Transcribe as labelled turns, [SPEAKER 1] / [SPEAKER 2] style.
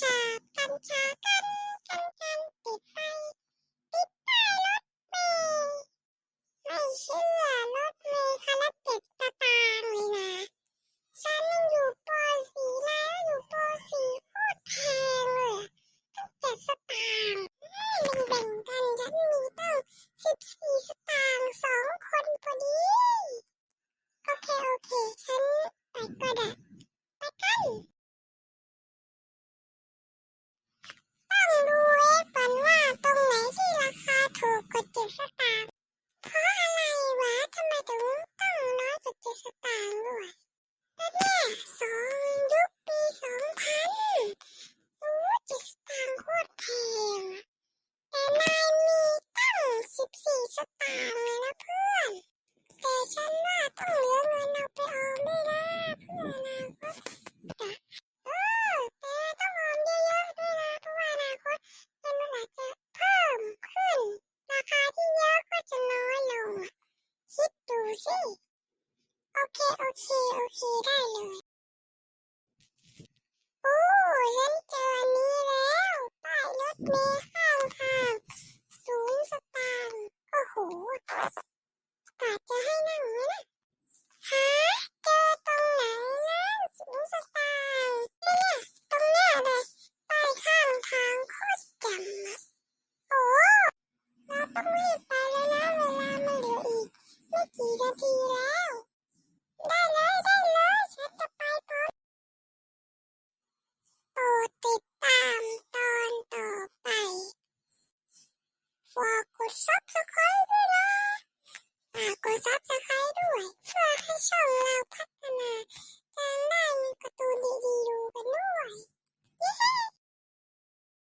[SPEAKER 1] ชากัญชากันกันกันติดไฟ ติดป้ายรถเมล์ไม่เชื่อรถเมล์คันละเจ็ดสตางค์เลยนะฉันยังอยู่ป .4 แล้วอยู่ป .4 โคตรแพงเลยตั้งเจ็ดสตางค์อืมแบ่งๆกันฉันมีตั้งสิบสี่สตางค์สองคนพอดี โอเค โอเค คิดดูสิ โอเค โอเค โอเค ได้เลยโอ้ฉันเจออันนี้แล้วป้ายรถเมล์ข้างทางสูงสตางค์โอ้โหกาจะให้นั่งไหมนะฮะเจอตรงไหนนะสูงสตางค์เนี่ยตรงเนี้ยเลยป้ายข้างทางโคตรจ่มอะโอ้เราต้องรีบไป นาทีแล้ว ได้เลยได้เลยฉันจะไปพร้อมโปรดติดตามตอนต่อไปฝากกด subscribe ด้วยนะฝ